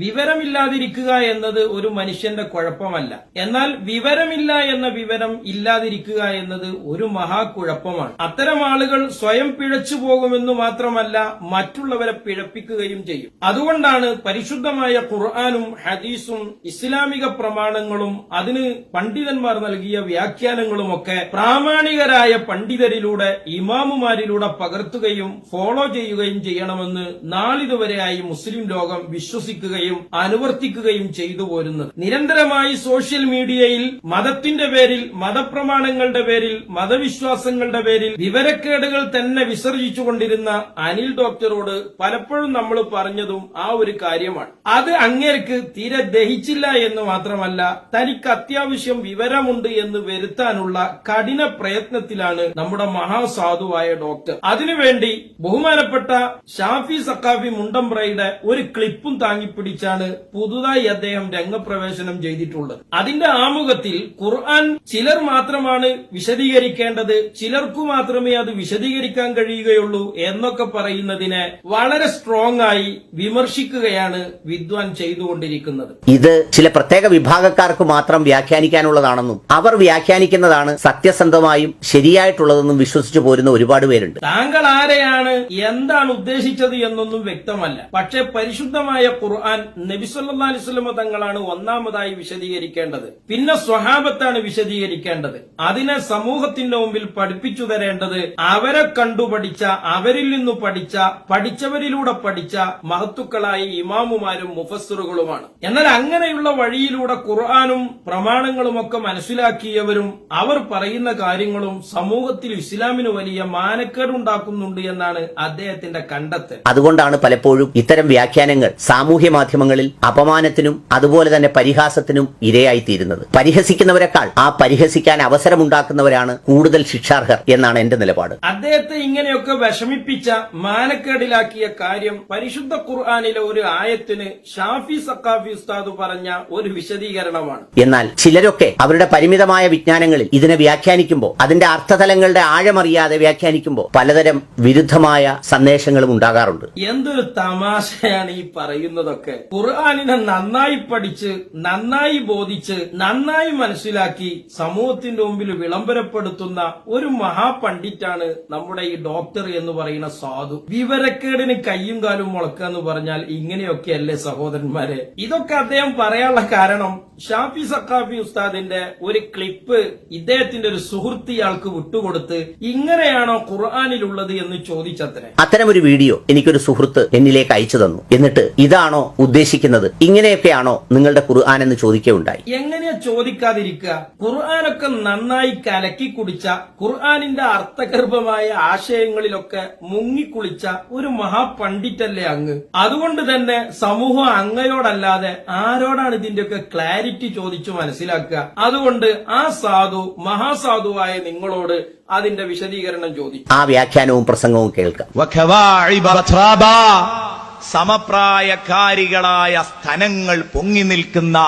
വിവരമില്ലാതിരിക്കുക എന്നത് ഒരു മനുഷ്യന്റെ കുഴപ്പമല്ല. എന്നാൽ വിവരമില്ല എന്ന വിവരം ഇല്ലാതിരിക്കുക എന്നത് ഒരു മഹാകുഴപ്പമാണ്. അത്തരം ആളുകൾ സ്വയം പിഴച്ചു പോകുമെന്ന് മാത്രമല്ല മറ്റുള്ളവരെ പിഴപ്പിക്കുകയും ചെയ്യും. അതുകൊണ്ടാണ് പരിശുദ്ധമായ ഖുർആാനും ഹദീസും ഇസ്ലാമിക പ്രമാണങ്ങളും അതിന് പണ്ഡിതന്മാർ നൽകിയ വ്യാഖ്യാനങ്ങളും ഒക്കെ പ്രാമാണികരായ പണ്ഡിതരിലൂടെ ഇമാമുമാരിലൂടെ പകർത്തുകയും ഫോളോ ചെയ്യുകയും ചെയ്യണമെന്ന് നാളിതുവരെയായി മുസ്ലിം ലോകം വിശ്വസിക്കുകയും അനുവർത്തിക്കുകയും ചെയ്തു പോരുന്നത്. നിരന്തരമായി സോഷ്യൽ മീഡിയയിൽ മതത്തിന്റെ പേരിൽ മതപ്രമാണങ്ങളുടെ പേരിൽ മതവിശ്വാസങ്ങളുടെ പേരിൽ വിവരക്കേടുകൾ തന്നെ വിസർജിച്ചുകൊണ്ടിരുന്ന അനിൽ ഡോക്ടറോട് പലപ്പോഴും നമ്മൾ പറഞ്ഞതും ആ ഒരു കാര്യമാണ്. അത് അങ്ങേർക്ക് തീരെ ദഹിച്ചില്ല എന്ന് മാത്രമല്ല തനിക്ക് അത്യാവശ്യം വിവരമുണ്ട് എന്ന് വരുത്താനുള്ള കഠിന പ്രയത്നത്തിലാണ് നമ്മുടെ മഹാസാധുവായ ഡോക്ടർ. അതിനുവേണ്ടി ബഹുമാനപ്പെട്ട ഷാഫി സക്കാഫി മുണ്ടംബ്രയുടെ ഒരു ക്ലിപ്പും താങ്ങിപ്പിടിച്ചാണ് പുതുതായി അദ്ദേഹം രംഗപ്രവേശനം ചെയ്തിട്ടുള്ളത്. അതിന്റെ ആമുഖത്തിൽ ഖുർആൻ ചിലർ മാത്രമാണ് വിശദീകരിക്കേണ്ടത് ചിലർക്കു മാത്രമേ അത് വിശദീകരിക്കാൻ കഴിയുകയുള്ളൂ എന്നൊക്കെ പറയുന്നതിനെ വളരെ സ്ട്രോങ് ആയി വിമർശിക്കുകയാണ് വിദ്വാൻ ചെയ്തുകൊണ്ടിരിക്കുന്നത്. ഇത് ചില പ്രത്യേക വിഭാഗക്കാർക്ക് മാത്രം വ്യാഖ്യാനിക്കാനുള്ളതാണെന്നും അവർ വ്യാഖ്യാനിക്കുന്നതാണ് സത്യസന്ധമായും ശരിയായിട്ടുള്ളതെന്നും വിശ്വസിച്ചു പോരുന്ന ഒരുപാട് പേരുണ്ട്. താങ്കൾ ആരെയാണ് എന്താണ് ഉദ്ദേശിച്ചത് എന്നൊന്നും വ്യക്തമല്ല. പക്ഷെ പരിശുദ്ധമായ ഖുർആൻ നബിസല്ലാ അലിസ്ലമ തങ്ങളാണ് ഒന്നാമതായി വിശദീകരിക്കേണ്ടത്. പിന്നെ സ്വഹാബത്താണ് വിശദീകരിക്കേണ്ടത്. അതിനെ സമൂഹത്തിന്റെ മുമ്പിൽ പഠിപ്പിച്ചു തരേണ്ടത് അവരെ കണ്ടു പഠിച്ച അവരിൽ നിന്നു പഠിച്ച പഠിച്ചവരിലൂടെ പഠിച്ച മഹത്തുക്കളായ ഇമാമുമാരും മുഫസ്സറുകളുമാണ്. എന്നാൽ അങ്ങനെയുള്ള വഴിയിലൂടെ ഖുർആാനും പ്രമാണങ്ങളുമൊക്കെ മനസ്സിലാക്കിയവരും അവർ പറയുന്ന കാര്യങ്ങളും സമൂഹത്തിൽ ഇസ്ലാമിന് വലിയ മാനക്കേടുണ്ടാക്കുന്നുണ്ട് എന്നാണ് അദ്ദേഹത്തിന്റെ കണ്ടെത്തൽ. അതുകൊണ്ടാണ് പലപ്പോഴും ഇത്തരം വ്യാഖ്യാനങ്ങൾ സാമൂഹ്യ മാധ്യമങ്ങളിൽ അപമാനത്തിനും അതുപോലെ തന്നെ പരിഹാസത്തിനും ഇരയായിത്തീരുന്നത്. പരിഹസിക്കുന്നവരെക്കാൾ ആ പരിഹസിക്കാൻ അവസരമുണ്ടാക്കുന്നവരാണ് കൂടുതൽ ശിക്ഷാർഹർ എന്നാണ് എന്റെ നിലപാട്. അദ്ദേഹത്തെ ഇങ്ങനെയൊക്കെ വിഷമിപ്പിച്ച മാനക്കേടിലാക്കിയ കാര്യം പരിശുദ്ധ ഖുർആാനിലെ ഒരു ആയത്തിന് ഷാഫി സക്കാഫി ഉസ്താദ് പറഞ്ഞ ഒരു വിശദീകരണമാണ്. എന്നാൽ ചിലരൊക്കെ അവരുടെ പരിമിതമായ വിജ്ഞാനങ്ങളിൽ ഇതിനെ വ്യാഖ്യാനിക്കുമ്പോൾ അതിന്റെ അർത്ഥതലങ്ങളുടെ ആഴമറിയാതെ വ്യാഖ്യാനിക്കുമ്പോൾ പലതരം വിരുദ്ധമായ സന്ദേശങ്ങളും ഉണ്ടാകാറുണ്ട്. എന്തൊരു തമാശയാണ് ഈ പറയുന്നതൊക്കെ. ഖുർആാനിനെ നന്നായി പഠിച്ച് നന്നായി ബോധിച്ച് നന്നായി മനസ്സിലാക്കി സമൂഹത്തിന്റെ മുമ്പിൽ വിളംബരപ്പെടുത്തുന്ന ഒരു മഹാപണ്ഡിറ്റാണ് നമ്മുടെ ഈ ഡോക്ടർ എന്ന് പറയുന്ന സാധു. വിവരക്കേടിന് കയ്യും കാലും മുളക്കുക എന്ന് പറഞ്ഞാൽ ഇങ്ങനെയൊക്കെയല്ലേ സഹോദരന്മാരെ? ഇതൊക്കെ അദ്ദേഹം പറയാനുള്ള കാരണം ഷാഫി സഖാഫി ഉസ്താദിന്റെ ഒരു ക്ലിപ്പ് ഇദ്ദേഹത്തിന്റെ ഒരു സുഹൃത്ത് ഇയാൾക്ക് വിട്ടുകൊടുത്ത് ഇങ്ങനെയാണോ ഖുർആാനിലുള്ളത് എന്ന് ചോദിച്ചത്രേ. ഒരു വീഡിയോ എനിക്കൊരു സുഹൃത്ത് എന്നിലേക്ക് അയച്ചു തന്നു. എന്നിട്ട് ഇതാണോ ഉദ്ദേശിക്കുന്നത്. ഇങ്ങനെയൊക്കെയാണോ നിങ്ങളുടെ ഖുർആൻ എന്ന് ചോദിക്കുകയുണ്ടായി? എങ്ങനെയാ ചോദിക്കാതിരിക്കുക? ഖുർആാനൊക്കെ നന്നായി കലക്കി കുടിച്ച ഖുർആാനിന്റെ അർത്ഥഗർഭമായ ആശയങ്ങളിലൊക്കെ മുങ്ങിക്കുളിച്ച ഒരു മഹാപണ്ഡിറ്റല്ലേ അങ്ങ്. അതുകൊണ്ട് തന്നെ സമൂഹം അങ്ങയോടല്ലാതെ ആരോടാണ് ഇതിന്റെയൊക്കെ ക്ലാരിറ്റി ചോദിച്ചു മനസ്സിലാക്കുക? അതുകൊണ്ട് ആ സാധു മഹാസാധുവായ നിങ്ങളോട് അതിന്റെ വിശദീകരണം ചോദിക്കും ആ വ്യാഖ്യാനവും പ്രസംഗവും കേൾക്കാം. സമപ്രായക്കാരികളായ സ്ഥലങ്ങൾ പൊങ്ങി നിൽക്കുന്ന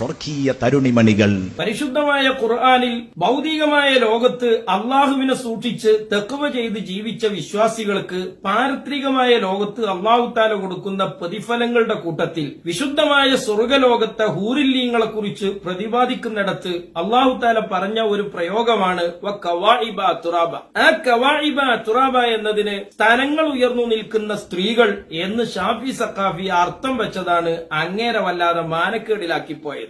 സ്വർഗീയ തരുണിമണികൾ. പരിശുദ്ധമായ ഖുർആാനിൽ ഭൗതികമായ ലോകത്ത് അള്ളാഹുവിനെ സൂക്ഷിച്ച് തെക്കുവ ചെയ്ത് ജീവിച്ച വിശ്വാസികൾക്ക് പാരത്രികമായ ലോകത്ത് അള്ളാഹുത്താല കൊടുക്കുന്ന പ്രതിഫലങ്ങളുടെ കൂട്ടത്തിൽ വിശുദ്ധമായ സ്വർഗലോകത്തെ ഹൂരില്ലീങ്ങളെ കുറിച്ച് പ്രതിപാദിക്കുന്നിടത്ത് അള്ളാഹുത്താല പറഞ്ഞ ഒരു പ്രയോഗമാണ് തുറാബ ആ കവാഇബ തുറാബ എന്നതിന് സ്ഥലങ്ങൾ ഉയർന്നു നിൽക്കുന്ന സ്ത്രീകൾ എന്ന് ഷാഫി സക്കാഫി അർത്ഥം വെച്ചതാണ് അങ്ങേരെ വല്ലാതെ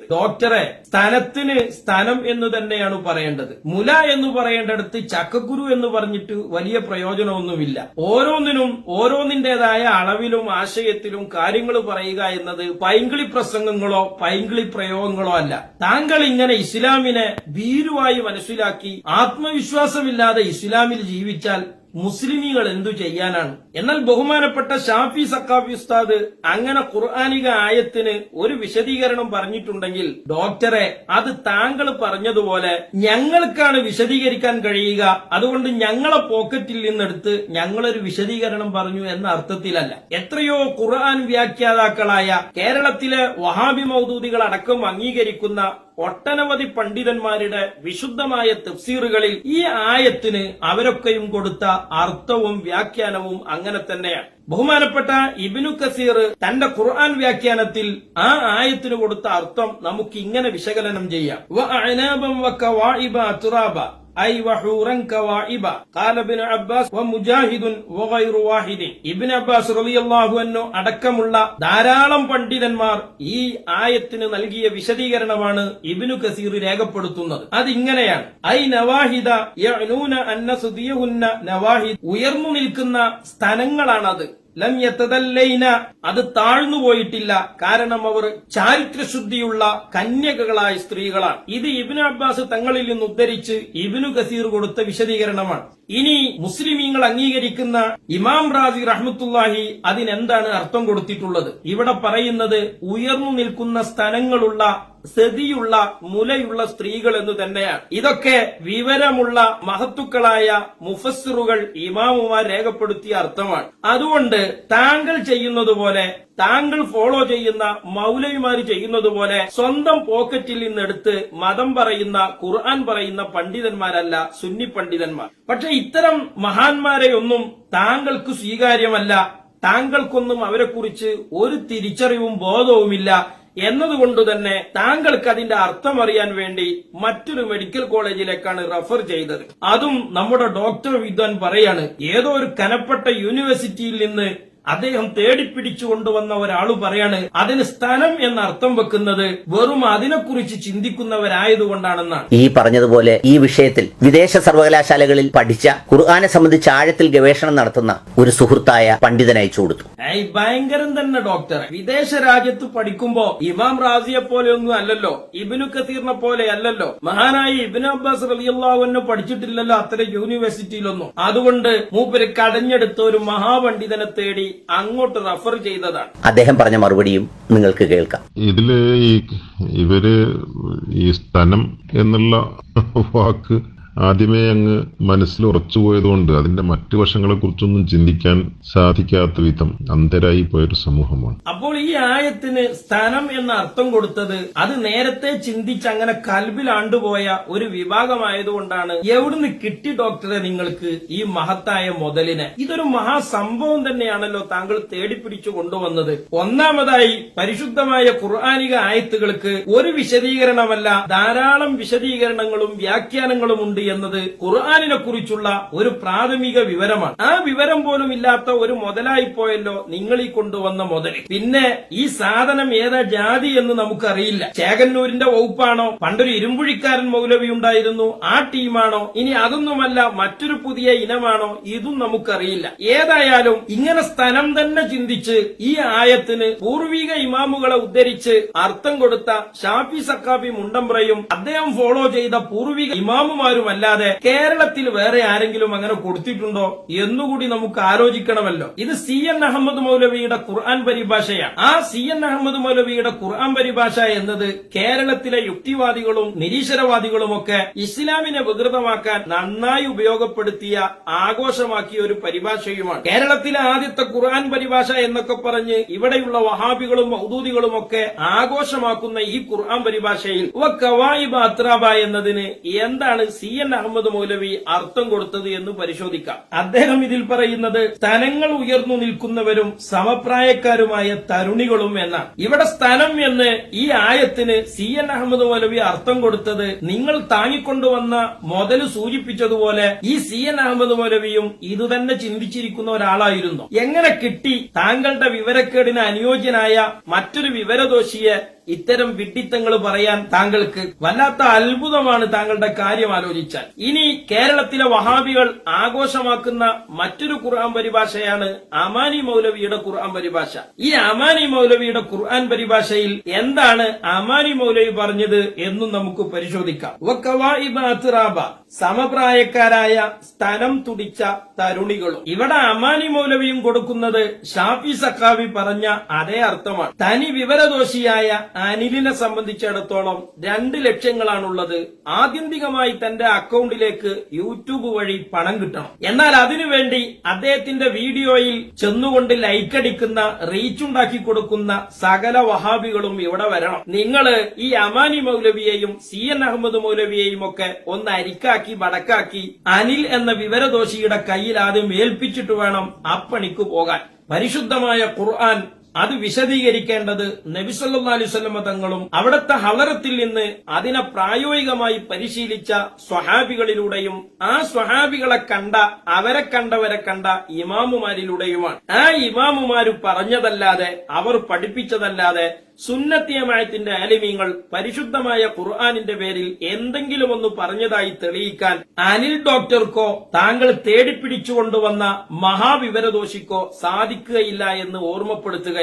മാനക്കേടിലാക്കിപ്പോയത് ഡോക്ടറെ സ്ഥലത്തിന് സ്ഥലം എന്ന് തന്നെയാണ് പറയേണ്ടത്. മുല എന്ന് പറയേണ്ടടുത്ത് ചക്കക്കുരു എന്ന് പറഞ്ഞിട്ട് വലിയ പ്രയോജനമൊന്നുമില്ല. ഓരോന്നിനും ഓരോന്നിന്റേതായ അളവിലും ആശയത്തിലും കാര്യങ്ങൾ പറയുക എന്നത് പൈങ്കിളി പ്രസംഗങ്ങളോ പൈങ്കിളി പ്രയോഗങ്ങളോ അല്ല. താങ്കൾ ഇങ്ങനെ ഇസ്ലാമിനെ ഭീരുവായി മനസ്സിലാക്കി ആത്മവിശ്വാസമില്ലാതെ ഇസ്ലാമിൽ ജീവിച്ചാൽ മുസ്ലിമീകൾ എന്തു ചെയ്യാനാണ്? എന്നാൽ ബഹുമാനപ്പെട്ട ഷാഫി സക്കാഫി ഉസ്താദ് അങ്ങനെ ഖുർആാനിക ആയത്തിന് ഒരു വിശദീകരണം പറഞ്ഞിട്ടുണ്ടെങ്കിൽ ഡോക്ടറെ അത് താങ്കൾ പറഞ്ഞതുപോലെ ഞങ്ങൾക്കാണ് വിശദീകരിക്കാൻ കഴിയുക. അതുകൊണ്ട് ഞങ്ങളെ പോക്കറ്റിൽ നിന്നെടുത്ത് ഞങ്ങളൊരു വിശദീകരണം പറഞ്ഞു എന്ന അർത്ഥത്തിലല്ല. എത്രയോ ഖുർആൻ വ്യാഖ്യാതാക്കളായ കേരളത്തിലെ വഹാബി മൗദൂദികൾ അടക്കം അംഗീകരിക്കുന്ന ഒട്ടനവധി പണ്ഡിതന്മാരുടെ വിശുദ്ധമായ തഫ്സീറുകളിൽ ഈ ആയത്തിന് അവരൊക്കെയും കൊടുത്ത അർത്ഥവും വ്യാഖ്യാനവും അങ്ങനെ തന്നെയാണ്. ബഹുമാനപ്പെട്ട ഇബിനു കസീർ തന്റെ ഖുർആൻ വ്യാഖ്യാനത്തിൽ ആ ആയത്തിന് കൊടുത്ത അർത്ഥം നമുക്ക് ഇങ്ങനെ വിശകലനം ചെയ്യാം. ഐ വഹൂറൻ കവാഇബ. ഖാല ഇബ്നു അബ്ബാസ് വ മുജാഹിദുൻ വഗൈറു വാഹിദിൻ ഇബ്നു അബ്ബാസ് റളിയല്ലാഹു അൻഹു അടക്കമുള്ള ധാരാളം പണ്ഡിതന്മാർ ഈ ആയത്തിന് നൽകിയ വിശദീകരണമാണ് ഇബ്നു കസീർ രേഖപ്പെടുത്തുന്നത്. അതിങ്ങനെയാണ്. ഐ നവാഹിദ അന്ന നവാഹിദ് ഉയർന്നു നിൽക്കുന്ന സ്ഥലങ്ങളാണത്. ലം യത്തതല്ലൈന അത് താഴ്ന്നു പോയിട്ടില്ല. കാരണം അവർ ചാരിത്രശുദ്ധിയുള്ള കന്യകകളായ സ്ത്രീകളാണ്. ഇത് ഇബിനു അബ്ബാസ് തങ്ങളിൽ നിന്ന് ഉദ്ധരിച്ച് ഇബിനു കസീർ കൊടുത്ത വിശദീകരണമാണ്. ഇനി മുസ്ലിമീങ്ങൾ അംഗീകരിക്കുന്ന ഇമാം റാസി റഹ്മത്തുല്ലാഹി അതിനെന്താണ് അർത്ഥം കൊടുത്തിട്ടുള്ളത്? ഇവിടെ പറയുന്നത് ഉയർന്നു നിൽക്കുന്ന സ്ഥലങ്ങളുള്ള സതിയുള്ള മുലയുള്ള സ്ത്രീകൾ എന്ന് തന്നെയാണ്. ഇതൊക്കെ വിവരമുള്ള മഹത്തുക്കളായ മുഫസ്സിറുകൾ ഇമാമുമാർ രേഖപ്പെടുത്തിയ അർത്ഥമാണ്. അതുകൊണ്ട് താങ്കൾ ചെയ്യുന്നത് പോലെ താങ്കൾ ഫോളോ ചെയ്യുന്ന മൗലവിമാർ ചെയ്യുന്നത് പോലെ സ്വന്തം പോക്കറ്റിൽ നിന്നെടുത്ത് മതം പറയുന്ന ഖുർആൻ പറയുന്ന പണ്ഡിതന്മാരല്ല സുന്നി പണ്ഡിതന്മാർ. പക്ഷെ ഇത്തരം മഹാന്മാരെ ഒന്നും താങ്കൾക്ക് സ്വീകാര്യമല്ല. താങ്കൾക്കൊന്നും അവരെക്കുറിച്ച് ഒരു തിരിച്ചറിവും ബോധവുമില്ല. എന്നതുകൊണ്ട് തന്നെ താങ്കൾക്ക് അതിന്റെ അർത്ഥം അറിയാൻ വേണ്ടി മറ്റൊരു മെഡിക്കൽ കോളേജിലേക്കാണ് റഫർ ചെയ്തത്. അതും നമ്മുടെ ഡോക്ടർ വിദ്വാൻ പറയാണ് ഏതോ ഒരു കനപ്പെട്ട യൂണിവേഴ്സിറ്റിയിൽ നിന്ന് അദ്ദേഹം തേടിപ്പിടിച്ചു കൊണ്ടുവന്ന ഒരാൾ പറയാണ് അതിന് സ്ഥലം എന്ന അർത്ഥം വെക്കുന്നത് വെറും അതിനെക്കുറിച്ച് ചിന്തിക്കുന്നവരായതുകൊണ്ടാണെന്നാണ്. ഈ പറഞ്ഞതുപോലെ ഈ വിഷയത്തിൽ വിദേശ സർവകലാശാലകളിൽ പഠിച്ച ഖുർആാനെ സംബന്ധിച്ച് ആഴത്തിൽ ഗവേഷണം നടത്തുന്ന ഒരു സുഹൃത്തായ പണ്ഡിതനെ അയച്ചു കൊടുത്തു. ഭയങ്കരം തന്നെ ഡോക്ടർ വിദേശ രാജ്യത്ത് പഠിക്കുമ്പോ ഇമാം റാസിയെ പോലെ ഒന്നും അല്ലല്ലോ. ഇബിനു കത്തീറിനെ പോലെ അല്ലല്ലോ. മഹാനായി ഇബിന് അബ്ബാസ് റലിയല്ലാവുന്നെ പഠിച്ചിട്ടില്ലല്ലോ അത്ര യൂണിവേഴ്സിറ്റിയിലൊന്നും അതുകൊണ്ട് മൂപ്പര് കടഞ്ഞെടുത്ത ഒരു മഹാപണ്ഡിതനെ തേടി അങ്ങോട്ട് റഫർ ചെയ്തതാണ്. അദ്ദേഹം പറഞ്ഞ മറുപടിയും നിങ്ങൾക്ക് കേൾക്കാം. ഇതിൽ ഈ ഇവർ ഈ സ്ഥലം എന്നുള്ള വാക്ക് ആദ്യമേ അങ്ങ് മനസ്സിൽ ഉറച്ചുപോയതുകൊണ്ട് അതിന്റെ മറ്റു വശങ്ങളെ കുറിച്ചൊന്നും ചിന്തിക്കാൻ സാധിക്കാത്ത വിധം അന്ധരായി പോയൊരു സമൂഹമാണ്. അപ്പോൾ ഈ ആയത്തിന് സ്ഥാനം എന്ന അർത്ഥം കൊടുത്തത് അത് നേരത്തെ ചിന്തിച്ച് അങ്ങനെ കൽബിലാണ്ടുപോയ ഒരു വിഭാഗമായതുകൊണ്ടാണ് എവിടുന്ന് കിട്ടി ഡോക്ടറെ നിങ്ങൾക്ക് ഈ മഹത്തായ മുതലിനെ? ഇതൊരു മഹാസംഭവം തന്നെയാണല്ലോ താങ്കൾ തേടിപ്പിടിച്ചു കൊണ്ടുവന്നത്. ഒന്നാമതായി പരിശുദ്ധമായ ഖുർആാനിക ആയത്തുകൾക്ക് ഒരു വിശദീകരണമല്ല ധാരാളം വിശദീകരണങ്ങളും വ്യാഖ്യാനങ്ങളും ഉണ്ട് എന്നത് ഖുർആാനിനെ കുറിച്ചുള്ള ഒരു പ്രാഥമിക വിവരമാണ്. ആ വിവരം പോലും ഇല്ലാത്ത ഒരു മുതലായി പോയല്ലോ നിങ്ങൾ ഈ കൊണ്ടുവന്ന മുതൽ. പിന്നെ ഈ സാധനം ഏതാ ജാതി എന്ന് നമുക്കറിയില്ല. ചേകന്നൂരിന്റെ വകുപ്പാണോ? പണ്ടൊരു ഇരുമ്പുഴിക്കാരൻ മൗലവി ഉണ്ടായിരുന്നു. ആ ടീമാണോ? ഇനി അതൊന്നുമല്ല മറ്റൊരു പുതിയ ഇനമാണോ? ഇതും നമുക്കറിയില്ല. ഏതായാലും ഇങ്ങനെ സ്ഥലം തന്നെ ചിന്തിച്ച് ഈ ആയത്തിന് പൂർവിക ഇമാമുകളെ ഉദ്ധരിച്ച് അർത്ഥം കൊടുത്ത ഷാഫി സക്കാഫി മുണ്ടംപ്രയും അദ്ദേഹം ഫോളോ ചെയ്ത പൂർവിക ഇമാമുമാരുമല്ലാതെ കേരളത്തിൽ വേറെ ആരെങ്കിലും അങ്ങനെ കൊടുത്തിട്ടുണ്ടോ എന്നുകൂടി നമുക്ക് ആലോചിക്കണമല്ലോ. ഇത് സി എൻ അഹമ്മദ് മൗലവിയുടെ ഖുർആൻ പരിഭാഷയാണ്. ആ സി എൻ അഹമ്മദ് മൗലവിയുടെ ഖുർആൻ പരിഭാഷ എന്നത് കേരളത്തിലെ യുക്തിവാദികളും നിരീശ്വരവാദികളും ഒക്കെ ഇസ്ലാമിനെ വികൃതമാക്കാൻ നന്നായി ഉപയോഗപ്പെടുത്തിയ ആഘോഷമാക്കിയ ഒരു പരിഭാഷയുമാണ്. കേരളത്തിലെ ആദ്യത്തെ ഖുർആൻ പരിഭാഷ എന്നൊക്കെ പറഞ്ഞ് ഇവിടെയുള്ള വഹാബികളും മൗദൂദികളും ഒക്കെ ആഘോഷമാക്കുന്ന ഈ ഖുർആൻ പരിഭാഷയിൽ എന്നതിന് എന്താണ് സി എൻ അഹമ്മദ് മൗലവി അർത്ഥം കൊടുത്തത് എന്ന് പരിശോധിക്കാം. അദ്ദേഹം ഇതിൽ പറയുന്നത് സ്ഥലങ്ങൾ ഉയർന്നു നിൽക്കുന്നവരും സമപ്രായക്കാരുമായ തരുണികളും എന്നാണ്. ഇവിടെ സ്ഥലം എന്ന് ഈ ആയത്തിന് സി എൻ അഹമ്മദ് മൗലവി അർത്ഥം കൊടുത്തത് നിങ്ങൾ താങ്ങിക്കൊണ്ടുവന്ന മുതൽ സൂചിപ്പിച്ചതുപോലെ ഈ സി എൻ അഹമ്മദ് മൗലവിയും ഇതുതന്നെ ചിന്തിച്ചിരിക്കുന്ന ഒരാളായിരുന്നു. എങ്ങനെ കിട്ടി? താങ്കളുടെ വിവരക്കേടിന് അനുയോജ്യനായ മറ്റൊരു വിവരദോഷിയെ ഇത്തരം വിഡ്ഢിത്തങ്ങൾ പറയാൻ താങ്കൾക്ക് വല്ലാത്ത അത്ഭുതമാണ് താങ്കളുടെ കാര്യം ആലോചിച്ചാൽ. ഇനി കേരളത്തിലെ വഹാബികൾ ആഘോഷമാക്കുന്ന മറ്റൊരു ഖുർആൻ പരിഭാഷയാണ് അമാനി മൗലവിയുടെ ഖുർആൻ പരിഭാഷ. ഈ അമാനി മൗലവിയുടെ ഖുർആൻ പരിഭാഷയിൽ എന്താണ് അമാനി മൗലവി പറഞ്ഞത് എന്നും നമുക്ക് പരിശോധിക്കാം. സമപ്രായക്കാരായ സ്ഥലം തുടിച്ച തരുണികളും. ഇവിടെ അമാനി മൗലവിയും കൊടുക്കുന്നത് ഷാഫി സക്കാവി പറഞ്ഞ അതേ അർത്ഥമാണ്. തനി വിവരദോഷിയായ അനിലിനെ സംബന്ധിച്ചിടത്തോളം രണ്ട് ലക്ഷ്യങ്ങളാണുള്ളത്. ആത്യന്തികമായി തന്റെ അക്കൗണ്ടിലേക്ക് യൂട്യൂബ് വഴി പണം കിട്ടണം. എന്നാൽ അതിനുവേണ്ടി അദ്ദേഹത്തിന്റെ വീഡിയോയിൽ ചെന്നുകൊണ്ട് ലൈക്ക് അടിക്കുന്ന റീച്ച് ഉണ്ടാക്കി കൊടുക്കുന്ന സകല വഹാബികളും ഇവിടെ വരണം. നിങ്ങൾ ഈ അമാനി മൗലവിയെയും സി എൻ അഹമ്മദ് മൗലവിയെയും ഒക്കെ ഒന്ന് അരിക്കാക്കി വടക്കാക്കി അനിൽ എന്ന വിവരദോഷിയുടെ കയ്യിൽ ആദ്യം ഏൽപ്പിച്ചിട്ട് വേണം അപ്പണിക്ക് പോകാൻ. പരിശുദ്ധമായ ഖുർആൻ അത് വിശദീകരിക്കേണ്ടത് നബിസല്ലാ അലൈവല്ലമ തങ്ങളും അവിടുത്തെ ഹളറത്തിൽ നിന്ന് അതിനെ പ്രായോഗികമായി പരിശീലിച്ച സ്വഹാബികളിലൂടെയും ആ സ്വഹാബികളെ കണ്ട അവരെ കണ്ടവരെ കണ്ട ഇമാമുമാരിലൂടെയുമാണ്. ആ ഇമാമുമാര് പറഞ്ഞതല്ലാതെ അവർ പഠിപ്പിച്ചതല്ലാതെ സുന്നത്തിയമായത്തിന്റെ അലിമീങ്ങൾ പരിശുദ്ധമായ ഖുർആാനിന്റെ പേരിൽ എന്തെങ്കിലും ഒന്ന് പറഞ്ഞതായി തെളിയിക്കാൻ അനിൽ ഡോക്ടർക്കോ താങ്കൾ തേടിപ്പിടിച്ചുകൊണ്ടുവന്ന മഹാവിവരദോഷിക്കോ സാധിക്കുകയില്ല എന്ന് ഓർമ്മപ്പെടുത്തുക